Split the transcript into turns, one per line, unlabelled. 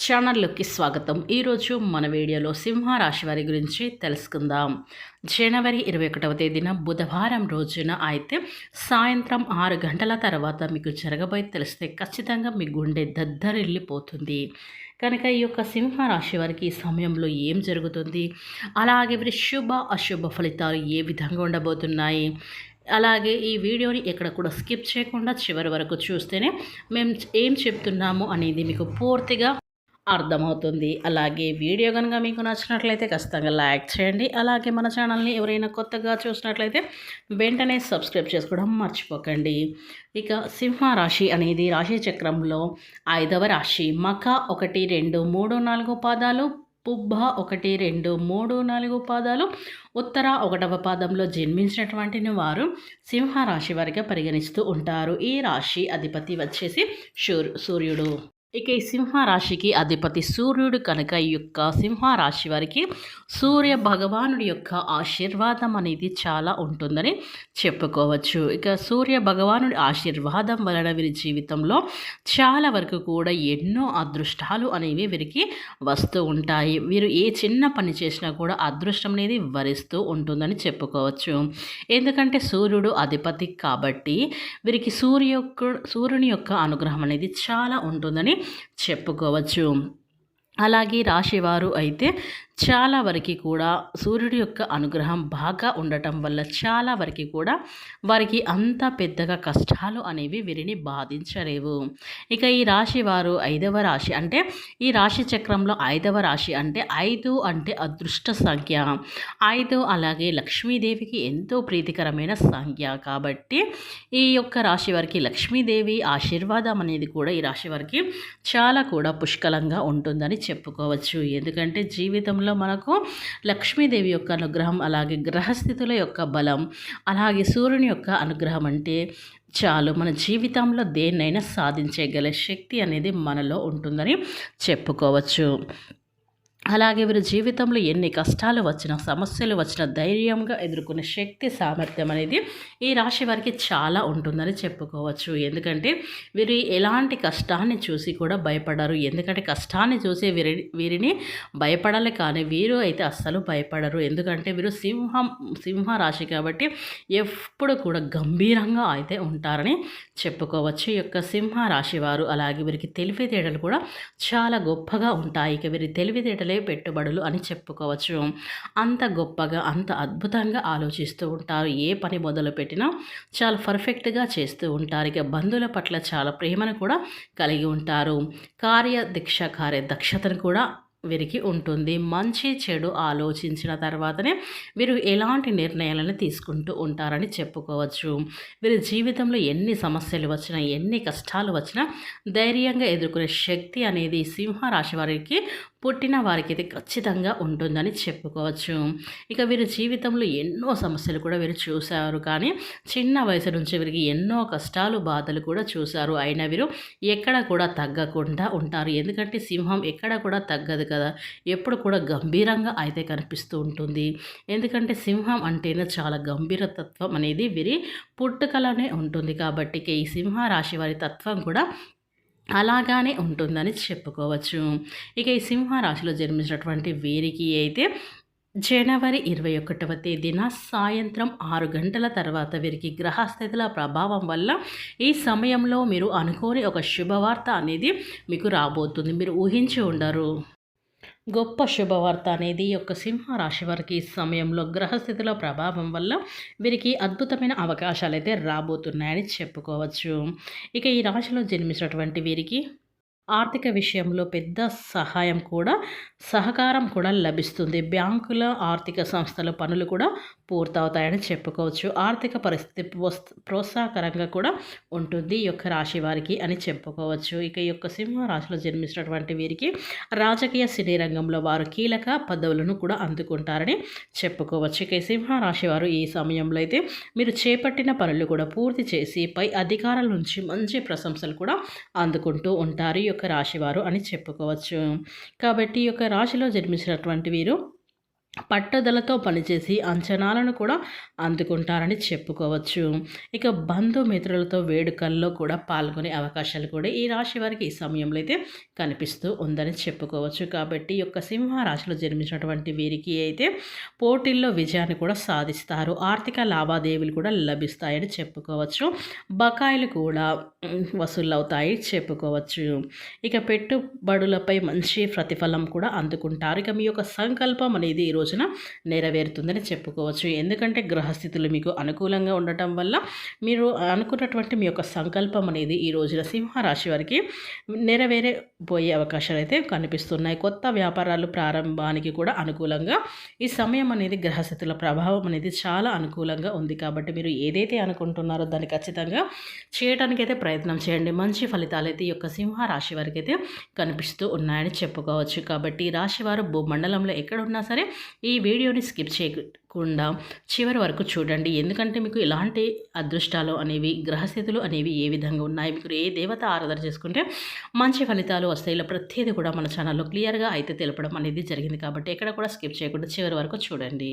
ఛానల్లోకి స్వాగతం. ఈరోజు మన వీడియోలో సింహరాశి వారి గురించి తెలుసుకుందాం. జనవరి ఇరవై ఒకటవ తేదీన బుధవారం రోజున అయితే సాయంత్రం ఆరు గంటల తర్వాత మీకు జరగబోయే తెలిస్తే ఖచ్చితంగా మీ గుండె దద్దరిల్లిపోతుంది. కనుక ఈ యొక్క సింహ రాశి వారికి ఈ సమయంలో ఏం జరుగుతుంది? అలాగే వీరి శుభ అశుభ ఫలితాలు ఏ విధంగా ఉండబోతున్నాయి? అలాగే ఈ వీడియోని ఎక్కడ కూడా స్కిప్ చేయకుండా చివరి వరకు చూస్తేనే మేము ఏం చెప్తున్నాము అనేది మీకు పూర్తిగా అర్థమవుతుంది. అలాగే వీడియో కనుక మీకు నచ్చినట్లయితే ఖచ్చితంగా లైక్ చేయండి. అలాగే మన ఛానల్ని ఎవరైనా కొత్తగా చూసినట్లయితే వెంటనే సబ్స్క్రైబ్ చేసుకోవడం మర్చిపోకండి. ఇక సింహ రాశి అనేది రాశి చక్రంలో ఐదవ రాశి. మఖ ఒకటి రెండు మూడు నాలుగు పాదాలు పుబ్బ ఒకటి రెండు మూడు నాలుగు పాదాలు. ఉత్తర ఒకటవ పాదంలో జన్మించినటువంటి వారు సింహ రాశి వారిగా పరిగణిస్తూ ఉంటారు. ఈ రాశి అధిపతి వచ్చేసి సూర్ సూర్యుడు. ఇక ఈ సింహ రాశికి అధిపతి సూర్యుడు కనుక ఈ యొక్క సింహ రాశి వారికి సూర్య భగవానుడి యొక్క ఆశీర్వాదం అనేది చాలా ఉంటుందని చెప్పుకోవచ్చు. ఇక సూర్య భగవానుడి ఆశీర్వాదం వలన వీరి జీవితంలో చాలా వరకు కూడా ఎన్నో అదృష్టాలు అనేవి వీరికి వస్తూ ఉంటాయి. వీరు ఏ చిన్న పని చేసినా కూడా అదృష్టం అనేది వరిస్తూ ఉంటుందని చెప్పుకోవచ్చు. ఎందుకంటే సూర్యుడు అధిపతి కాబట్టి వీరికి సూర్య సూర్యుని యొక్క అనుగ్రహం అనేది చాలా ఉంటుందని చెప్పుకోవచ్చు. అలాగే రాశివారు అయితే చాలా వరకు కూడా సూర్యుడి యొక్క అనుగ్రహం బాగా ఉండటం వల్ల చాలా వరకు కూడా వారికి అంత పెద్దగా కష్టాలు అనేవి వీరిని బాధించలేవు. ఇక ఈ రాశి వారు ఐదవ రాశి అంటే ఈ రాశి చక్రంలో ఐదవ రాశి అంటే ఐదు అంటే అదృష్ట సంఖ్య. ఐదు అలాగే లక్ష్మీదేవికి ఎంతో ప్రీతికరమైన సంఖ్య కాబట్టి ఈ యొక్క రాశి వారికి లక్ష్మీదేవి ఆశీర్వాదం అనేది కూడా ఈ రాశి వారికి చాలా కూడా పుష్కలంగా ఉంటుందని చెప్పుకోవచ్చు. ఎందుకంటే జీవితంలో సమయంలో మనకు లక్ష్మీదేవి యొక్క అనుగ్రహం అలాగే గ్రహస్థితుల యొక్క బలం అలాగే సూర్యుని యొక్క అనుగ్రహం అంటే చాలు. మన జీవితంలో దేన్నైనా సాధించగల శక్తి అనేది మనలో ఉంటుందని చెప్పుకోవచ్చు. అలాగే వీరి జీవితంలో ఎన్ని కష్టాలు వచ్చినా సమస్యలు వచ్చినా ధైర్యంగా ఎదుర్కొనే శక్తి సామర్థ్యం అనేది ఈ రాశి వారికి చాలా ఉంటుందని చెప్పుకోవచ్చు. ఎందుకంటే వీరు ఎలాంటి కష్టాన్ని చూసి కూడా భయపడరు. ఎందుకంటే కష్టాన్ని చూసి వీరి వీరిని భయపడాలి కానీ వీరు అయితే అస్సలు భయపడరు. ఎందుకంటే వీరు సింహం సింహ రాశి కాబట్టి ఎప్పుడు కూడా గంభీరంగా అయితే ఉంటారని చెప్పుకోవచ్చు. ఈ యొక్క సింహ రాశి వారు అలాగే వీరికి తెలివితేటలు కూడా చాలా గొప్పగా ఉంటాయి. ఇక వీరి తెలివితేటలే పెట్టుబడులు అని చెప్పుకోవచ్చు. అంత గొప్పగా అంత అద్భుతంగా ఆలోచిస్తూ ఉంటారు. ఏ పని మొదలు పెట్టినా చాలా పర్ఫెక్ట్గా చేస్తూ ఉంటారు. ఇక బంధువుల పట్ల చాలా ప్రేమను కూడా కలిగి ఉంటారు. కార్యదీక్ష కార్య దక్షతను కూడా వీరికి ఉంటుంది. మంచి చెడు ఆలోచించిన తర్వాతనే వీరు ఎలాంటి నిర్ణయాలను తీసుకుంటూ ఉంటారని చెప్పుకోవచ్చు. వీరి జీవితంలో ఎన్ని సమస్యలు వచ్చినా ఎన్ని కష్టాలు వచ్చినా ధైర్యంగా ఎదుర్కొనే శక్తి అనేది సింహరాశి వారికి పుట్టిన వారికి అయితే ఖచ్చితంగా ఉంటుందని చెప్పుకోవచ్చు. ఇక వీరి జీవితంలో ఎన్నో సమస్యలు కూడా వీరు చూశారు. కానీ చిన్న వయసు నుంచి వీరికి ఎన్నో కష్టాలు బాధలు కూడా చూశారు. అయినా వీరు ఎక్కడ కూడా తగ్గకుండా ఉంటారు. ఎందుకంటే సింహం ఎక్కడ కూడా తగ్గదు కదా. ఎప్పుడు కూడా గంభీరంగా అయితే కనిపిస్తూ ఉంటుంది. ఎందుకంటే సింహం అంటేనే చాలా గంభీరతత్వం అనేది వీరి పుట్టుకలోనే ఉంటుంది. కాబట్టి ఈ సింహ రాశి వారి తత్వం కూడా అలాగానే ఉంటుందని చెప్పుకోవచ్చు. ఇక ఈ సింహరాశిలో జన్మించినటువంటి వీరికి అయితే జనవరి ఇరవై ఒకటవ తేదీన సాయంత్రం ఆరు గంటల తర్వాత వీరికి గ్రహస్థితుల ప్రభావం వల్ల ఈ సమయంలో మీరు అనుకోని ఒక శుభవార్త అనేది మీకు రాబోతుంది. మీరు ఊహించి ఉండరు. గొప్ప శుభవార్త అనేది యొక్క సింహరాశి వారికి ఈ సమయంలో గ్రహస్థితిలో ప్రభావం వల్ల వీరికి అద్భుతమైన అవకాశాలు అయితే రాబోతున్నాయని చెప్పుకోవచ్చు. ఇక ఈ రాశిలో జన్మించినటువంటి వీరికి ఆర్థిక విషయంలో పెద్ద సహాయం కూడా సహకారం కూడా లభిస్తుంది. బ్యాంకుల ఆర్థిక సంస్థల పనులు కూడా పూర్తవుతాయని చెప్పుకోవచ్చు. ఆర్థిక పరిస్థితి ప్రోత్సాహకరంగా కూడా ఉంటుంది ఈ యొక్క రాశి వారికి అని చెప్పుకోవచ్చు. ఇక ఈ యొక్క సింహ రాశిలో జన్మించినటువంటి వీరికి రాజకీయ సినీ రంగంలో వారు కీలక పదవులను కూడా అందుకుంటారని చెప్పుకోవచ్చు. ఇక సింహ రాశి వారు ఈ సమయంలో అయితే మీరు చేపట్టిన పనులు కూడా పూర్తి చేసి పై అధికారుల నుంచి మంచి ప్రశంసలు కూడా అందుకుంటూ ఉంటారు. ఈ యొక్క రాశివారు అని చెప్పుకోవచ్చు. కాబట్టి ఈ యొక్క రాశిలో జన్మించినటువంటి వీరు పట్టుదలతో పనిచేసి అంచనాలను కూడా అందుకుంటారని చెప్పుకోవచ్చు. ఇక బంధుమిత్రులతో వేడుకల్లో కూడా పాల్గొనే అవకాశాలు కూడా ఈ రాశి వారికి ఈ సమయంలో అయితే కనిపిస్తూ ఉందని చెప్పుకోవచ్చు. కాబట్టి ఈ యొక్క సింహ రాశిలో జన్మించినటువంటి వీరికి అయితే పోటీల్లో విజయాన్ని కూడా సాధిస్తారు. ఆర్థిక లావాదేవీలు కూడా లభిస్తాయని చెప్పుకోవచ్చు. బకాయిలు కూడా వసూలవుతాయి చెప్పుకోవచ్చు. ఇక పెట్టుబడులపై మంచి ప్రతిఫలం కూడా అందుకుంటారు. ఇక మీ యొక్క సంకల్పం అనేది ఈరోజు రోజున నెరవేరుతుందని చెప్పుకోవచ్చు. ఎందుకంటే గ్రహస్థితులు మీకు అనుకూలంగా ఉండటం వల్ల మీరు అనుకున్నటువంటి మీ యొక్క సంకల్పం అనేది ఈ రోజున సింహరాశి వారికి నెరవేరబోయే అవకాశాలు అయితే కనిపిస్తున్నాయి. కొత్త వ్యాపారాలు ప్రారంభానికి కూడా అనుకూలంగా ఈ సమయం అనేది గ్రహస్థితుల ప్రభావం అనేది చాలా అనుకూలంగా ఉంది. కాబట్టి మీరు ఏదైతే అనుకుంటున్నారో దాన్ని ఖచ్చితంగా చేయడానికి అయితే ప్రయత్నం చేయండి. మంచి ఫలితాలు అయితే ఈ యొక్క సింహ రాశి వారికి అయితే కనిపిస్తూ ఉన్నాయని చెప్పుకోవచ్చు. కాబట్టి రాశివారు భూమండలంలో ఎక్కడున్నా సరే ఈ వీడియోని స్కిప్ చేయకుండా చివరి వరకు చూడండి. ఎందుకంటే మీకు ఇలాంటి అదృష్టాలు అనేవి గ్రహస్థితులు అనేవి ఏ విధంగా ఉన్నాయి? మీకు ఏ దేవత ఆరాధన చేసుకుంటే మంచి ఫలితాలు వస్తాయి? ఇలా ప్రతిదీ కూడా మన ఛానల్లో క్లియర్గా అయితే తెలపడం అనేది జరిగింది కాబట్టి ఎక్కడ కూడా స్కిప్ చేయకుండా చివరి వరకు చూడండి.